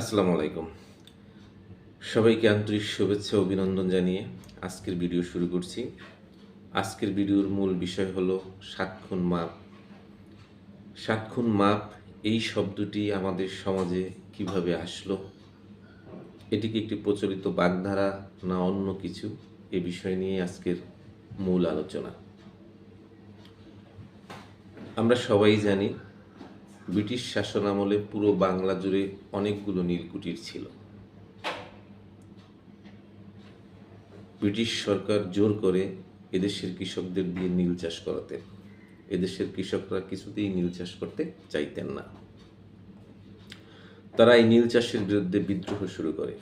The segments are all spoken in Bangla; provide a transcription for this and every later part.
আসসালামু আলাইকুম। সবাইকে আন্তরিক শুভেচ্ছা অভিনন্দন জানিয়ে আজকের ভিডিও শুরু করছি। আজকের ভিডিওর মূল বিষয় হলো সাতক্ষণ মাপ। সাতক্ষণ মাপ, এই শব্দটি আমাদের সমাজে কীভাবে আসলো? এটিকে একটি প্রচলিত বাগধারা না অন্য কিছু? এ বিষয় নিয়ে আজকের মূল আলোচনা। আমরা সবাই জানি ব্রিটিশ শাসন আমলে পুরো বাংলা জুড়ে অনেকগুলো নীলকুঠির ছিল। ব্রিটিশ সরকার জোর করে এদেশের কৃষকদের দিয়ে নীল চাষ করাতেন। এদেশের কৃষকরা কিছুতেই নীল চাষ করতে চাইতেন না। তারা এই নীল চাষের বিরুদ্ধে বিদ্রোহ শুরু করে।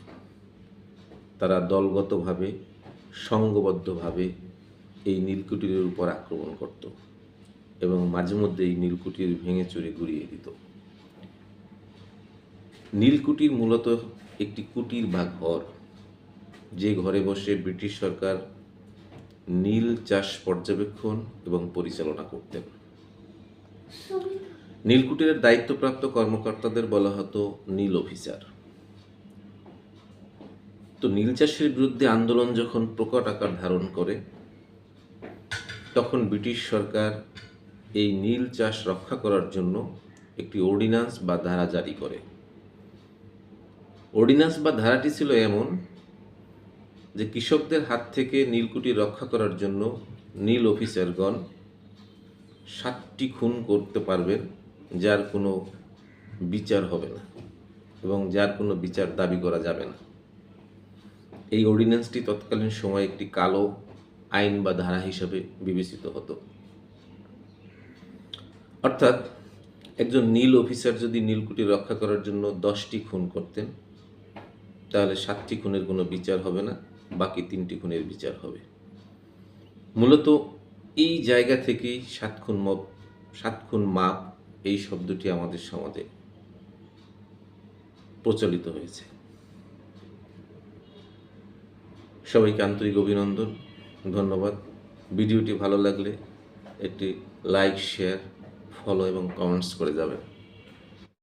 তারা দলগতভাবে সংঘবদ্ধভাবে এই নীলকুটিরের উপর আক্রমণ করত। এবং মাঝে মধ্যে এই নীলকুঠির ভেঙে চুরে গুড়িয়ে দিত। নীলকুঠির মূলত একটি কুটির বা ঘর, যে ঘরে বসে ব্রিটিশ সরকার নীল চাষ পর্যবেক্ষণ এবং পরিচালনা করতেন। নীলকুটিরের দায়িত্বপ্রাপ্ত কর্মকর্তাদের বলা হতো নীল অফিসার। তো নীল চাষের বিরুদ্ধে আন্দোলন যখন প্রকট আকার ধারণ করে, তখন ব্রিটিশ সরকার এই নীল চাষ রক্ষা করার জন্য একটি অর্ডিন্যান্স বা ধারা জারি করে। অর্ডিন্যান্স বা ধারাটি ছিল এমন যে কৃষকদের হাত থেকে নীলকুঠি রক্ষা করার জন্য নীল অফিসারগণ সাতটি খুন করতে পারবেন, যার কোনো বিচার হবে না এবং যার কোনো বিচার দাবি করা যাবে না। এই অর্ডিন্যান্সটি তৎকালীন সময় একটি কালো আইন বা ধারা হিসাবে বিবেচিত হতো। অর্থাৎ একজন নীল অফিসার যদি নীলকুঠি রক্ষা করার জন্য দশটি খুন করতেন, তাহলে সাতটি খুনের কোনো বিচার হবে না, বাকি তিনটি খুনের বিচার হবে। মূলত এই জায়গা থেকেই সাত খুন মপ সাত খুন মাপ এই শব্দটি আমাদের সমাজে প্রচলিত হয়েছে। সবাইকে আন্তরিক অভিনন্দন, ধন্যবাদ। ভিডিওটি ভালো লাগলে একটি লাইক, শেয়ার ফলো এবং কমেন্টস করে যাবেন।